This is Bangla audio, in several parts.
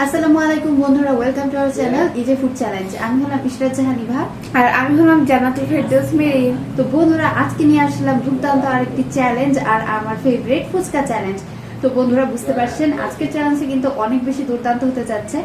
আসসালামু আলাইকুম বন্ধুরা ওয়েলকাম টু আওয়ার চ্যানেল ইজে ফুড চ্যালেঞ্জ আমি হলাম ইশরাত জাহান ইভা। আর আমি হলাম জান্নাতুল ফেরদৌস মেরিন তো বন্ধুরা আজকে নিয়ে আসলাম দুর্দান্ত আরেকটি চ্যালেঞ্জ আর আমার ফেভারিট ফুচকা চ্যালেঞ্জ তো বন্ধুরা বুঝতে পারছেন আজকের চ্যালেঞ্জে কিন্তু অনেক বেশি দুর্দান্ত হতে যাচ্ছে।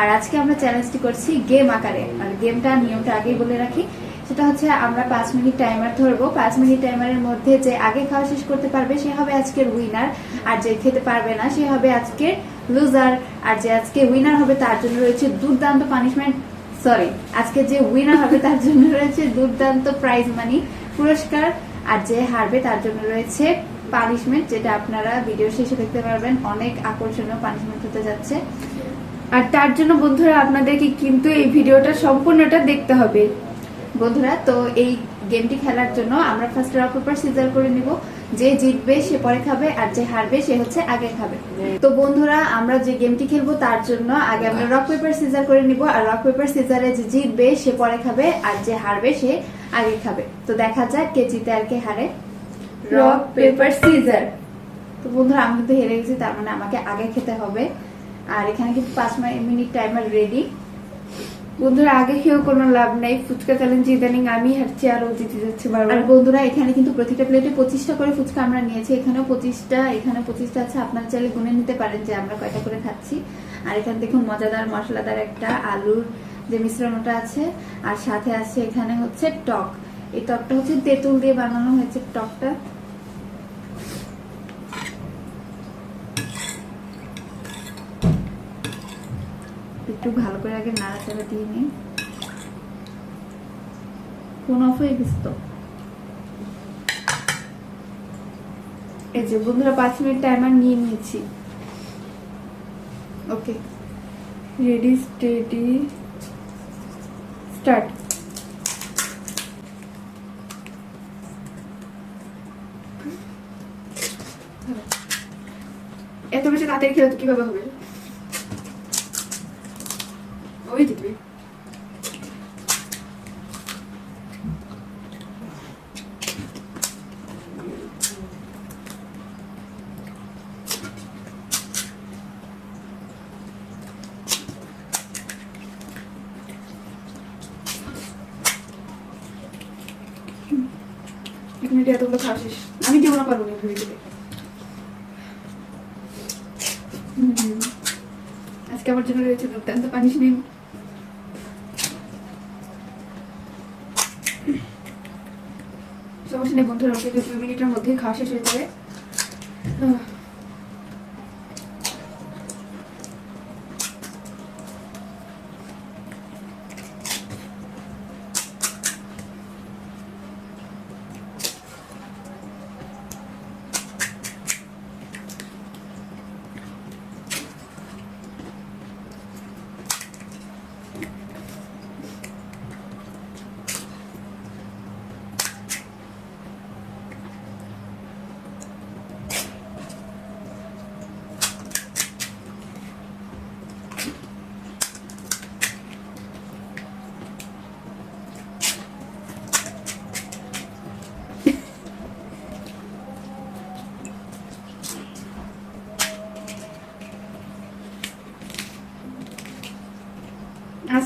আর আজকে আমরা চ্যালেঞ্জটি করছি গেম আকারে। আর গেমটা নিয়মটা আগেই বলে রাখি। সেটা হচ্ছে আমরা পাঁচ মিনিট টাইমার ধরবো। পাঁচ মিনিট টাইমারের মধ্যে যে আগে খাওয়া শেষ করতে পারবে সে হবে আজকের উইনার আর যে খেতে পারবে না সে হবে আজকের লুজার আর যে আজকে উইনার হবে তার জন্য রয়েছে দুর্দান্ত পানিশমেন্ট সরি আজকে যে উইনার হবে তার জন্য রয়েছে দুর্দান্ত প্রাইজ মানি পুরস্কার আর যে হারবে তার জন্য রয়েছে পানিশমেন্ট যেটা আপনারা ভিডিও শেষে দেখতে পারবেন, অনেক আকর্ষণীয় পানিশমেন্ট হতে যাচ্ছে। আর তার জন্য বন্ধুরা আপনাদেরকে কিন্তু এই ভিডিওটা সম্পূর্ণটা দেখতে হবে। বন্ধুরা, তো এই গেমটি খেলার জন্য আমরা ফার্স্ট রক পেপার সিজার করে নিব। যে জিতবে সে পরে খাবে আর যে হারবে সে হচ্ছে আগে খাবে। তো বন্ধুরা, আমরা যে গেমটি খেলব তার জন্য আগে আমরা রক পেপার সিজার করে নিব। আর রক পেপার সিজারে যে জিতবে সে পরে খাবে আর যে হারবে সে আগে খাবে। তো দেখা যাক কে জিতে আর কে হারে। রক পেপার সিজার তো বন্ধুরা, আমি কিন্তু হেরে গেছি, তার মানে আমাকে আগে খেতে হবে। আর এখানে কিন্তু পাঁচ মিনিট টাইমার রেডি বন্ধুরা, আগে খেয়েও কোনো লাভ নাই। ফুচকা চ্যালেঞ্জ ইদানিং আমি হারছি আর জিতে যাচ্ছে বারবার। আর বন্ধুরা, এখানে কিন্তু প্রতিটা প্লেটে পঁচিশটা করে ফুচকা আমরা নিয়েছি। এখানেও পঁচিশটা এখানে পঁচিশটা আছে। আপনারা চাইলে গুনে নিতে পারেন যে আমরা কয়টা করে খাচ্ছি। আর এখানে দেখুন মজাদার, মশলাদার একটা আলুর যে মিশ্রণটা আছে। আর সাথে আছে এখানে হচ্ছে টক। এই টকটা হচ্ছে তেঁতুল দিয়ে বানানো হয়েছে, টকটা। একটু ভালো করে আগে নাড়াচাড়া দিয়ে নিই। ফোন অফ হয়ে গেছে তো। এই যে বন্ধুরা, পাঁচ মিনিট টাইমার নিয়ে নিয়েছি। ওকে রেডি স্টেডি স্টার্ট এত বেশি তাড়াতাড়ি খেলে তো কীভাবে হবে? ওই এক মিনিট এতগুলো খাওয়া আমি দেবো না পারব না ভেবে দিলে আজকে আমার জন্য রয়েছে দুর্দান্ত পানিশমেন্ট সমস্যা নেই বন্ধুরা দুই মিনিটের মধ্যেই খাওয়া শেষ হয়ে যাবে।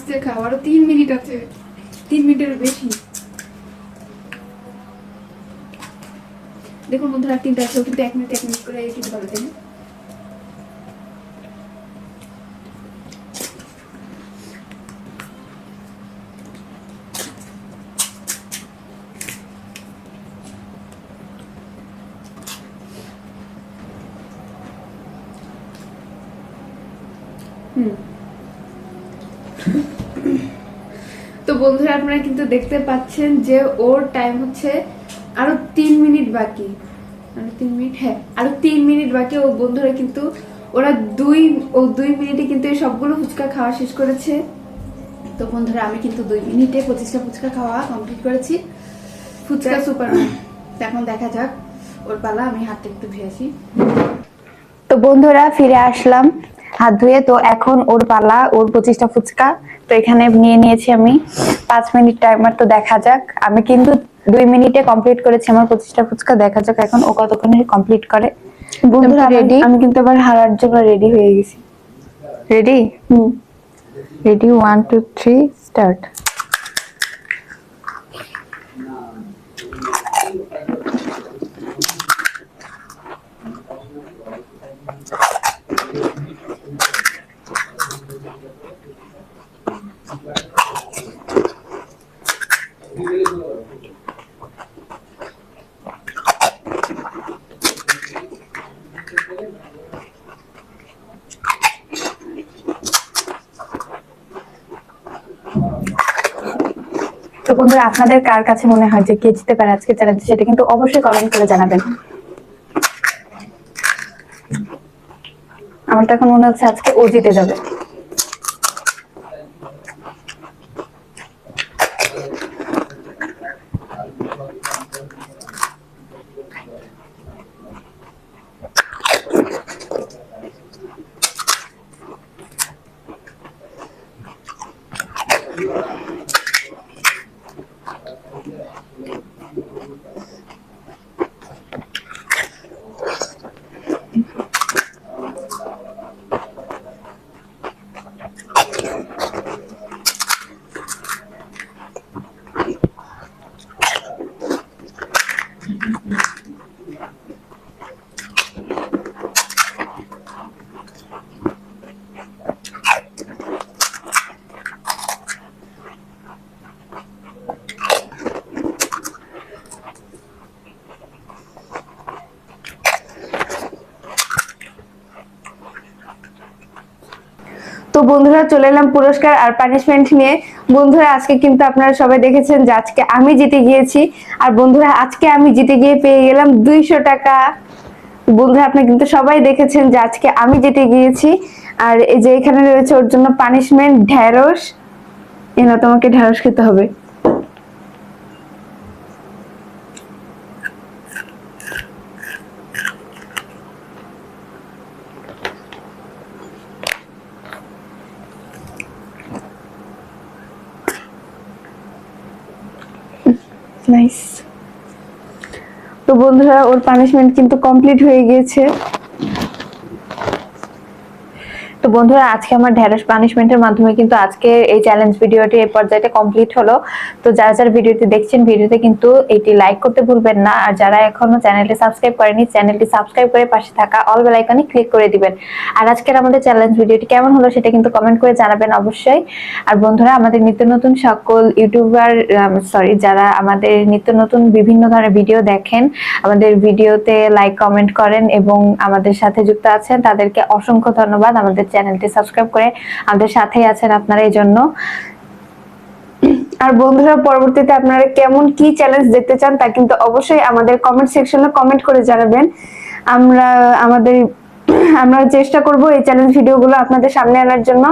আস্তে আরও তিন মিনিট আছে। তিন মিনিটের বেশি। দেখুন বন্ধুরা তিনটা আছে কিন্তু এক মিনিট এক মিনিট করে কিন্তু ভালো হুম তো বন্ধুরা, আপনারা কিন্তু দেখতে পাচ্ছেন যে ওর টাইম হচ্ছে আরও তিন মিনিট বাকি। আরও তিন মিনিট? হ্যাঁ আরও তিন মিনিট বাকি। ও বন্ধুরা কিন্তু, ওরা দুই, ও দুই মিনিটে কিন্তু এই সবগুলো ফুচকা খাওয়া শেষ করেছে। তো বন্ধুরা, আমি কিন্তু দুই মিনিটে পঁচিশটা ফুচকা খাওয়া কমপ্লিট করেছি। ফুচকা সুপার এখন দেখা যাক, ওর পালা, আমি হাতটা একটু ধুয়ে তো বন্ধুরা, ফিরে আসলাম। হাত ধুয়ে তো এখন ওর পালা ওর পঁচিশটা ফুচকা। তো এখানে নিয়ে নিয়েছি আমি। পাঁচ মিনিট টাইমার তো দেখা যাক। আমি কিন্তু দুই মিনিটে কমপ্লিট করেছি আমার পঁচিশটা ফুচকা। দেখা যাক এখন ও কতক্ষণে কমপ্লিট করে। বন্ধুরা রেডি আমি কিন্তু আবার হারার জন্য রেডি হয়ে গেছি। রেডি হুম। Ready one two three start বন্ধুরা, আপনাদের কার কাছে মনে হয় যে কে জিতে পারে আজকে চ্যালেঞ্জ সেটা কিন্তু অবশ্যই কমেন্ট করে জানাবেন। আমার তো এখন মনে হচ্ছে আজকে ও জিতে যাবে। তো বন্ধুরা চলে এলাম পুরস্কার আর পানিশমেন্ট নিয়ে। বন্ধুরা, আজকে কিন্তু আপনারা সবাই দেখেছেন যে আজকে আমি জিতে গিয়েছি। আর বন্ধুরা, আজকে আমি জিতে গিয়ে পেয়ে গেলাম দুইশো টাকা। বন্ধুরা, আপনি কিন্তু সবাই দেখেছেন যে আজকে আমি জিতে গিয়েছি। আর এই যে এখানে রয়েছে ওর জন্য পানিশমেন্ট ঢ্যাঁড়স এনা তোমাকে ঢ্যাঁড়স খেতে হবে। নাইস তো বন্ধুরা ওর পানিশমেন্ট কিন্তু কমপ্লিট হয়ে গিয়েছে। তো বন্ধুরা, আজকে আমার ঢ্যাঁড়স পানিশমেন্টের মাধ্যমে কিন্তু আজকে এই চ্যালেঞ্জ ভিডিওটি এই পর্যায়ে কমপ্লিট হলো। তো যারা যারা ভিডিওটি দেখছেন, ভিডিওতে কিন্তু এটি লাইক করতে ভুলবেন না। আর যারা এখনও চ্যানেলটি সাবস্ক্রাইব করেনি চ্যানেলটি সাবস্ক্রাইব করে পাশে থাকা অল বেল আইকনে ক্লিক করে দিবেন। আর আজকের আমাদের চ্যালেঞ্জ ভিডিওটি কেমন হলো সেটা কিন্তু কমেন্ট করে জানাবেন অবশ্যই। আর বন্ধুরা, আমাদের নিত্য নতুন সকল ইউটিউবার সরি যারা আমাদের নিত্য নতুন বিভিন্ন ধরনের ভিডিও দেখেন, আমাদের ভিডিওতে লাইক কমেন্ট করেন এবং আমাদের সাথে যুক্ত আছেন, তাদেরকে অসংখ্য ধন্যবাদ আমাদের চ্যানেলটি সাবস্ক্রাইব করে আমাদের সাথেই আছেন আপনারা এই জন্য। আর বন্ধুরা, পরবর্তীতে আপনারা কেমন কি চ্যালেঞ্জ দেখতে চান তা কিন্তু অবশ্যই আমাদের কমেন্ট সেকশনে কমেন্ট করে জানাবেন। আমরা, আমাদের, আমরা চেষ্টা করব এই চ্যালেঞ্জ ভিডিওগুলো আপনাদের সামনে আনার জন্য।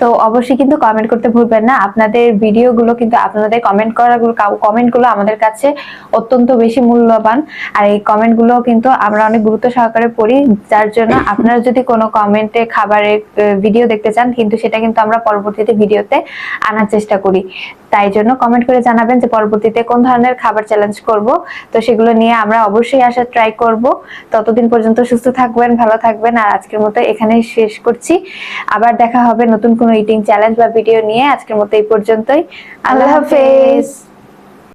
তো অবশ্যই কিন্তু কমেন্ট করতে ভুলবেন না। আপনাদের ভিডিওগুলো কিন্তু আপনাদের কমেন্ট করাগুলো কমেন্টগুলো আমাদের কাছে অত্যন্ত বেশি মূল্যবান। আর এই কমেন্টগুলো কিন্তু আমরা অনেক গুরুত্ব সহকারে পড়ি, যার জন্য আপনারা যদি কোনো কমেন্টে খাবারের ভিডিও দেখতে চান, কিন্তু সেটা কিন্তু আমরা পরবর্তীতে ভিডিওতে আনার চেষ্টা করি। তাই জন্য কমেন্ট করে জানাবেন যে পরবর্তীতে কোন ধরনের খাবার চ্যালেঞ্জ করব। তো সেগুলো নিয়ে আমরা অবশ্যই আসার ট্রাই করব। ততদিন পর্যন্ত সুস্থ থাকবেন, ভালো থাকবেন। আর আজকের মতো এখানেই শেষ করছি। আবার দেখা হবে নতুন কোনো ইটিং চ্যালেঞ্জ বা ভিডিও নিয়ে আজকের মতো এই পর্যন্তই। আল্লাহ হাফেজ।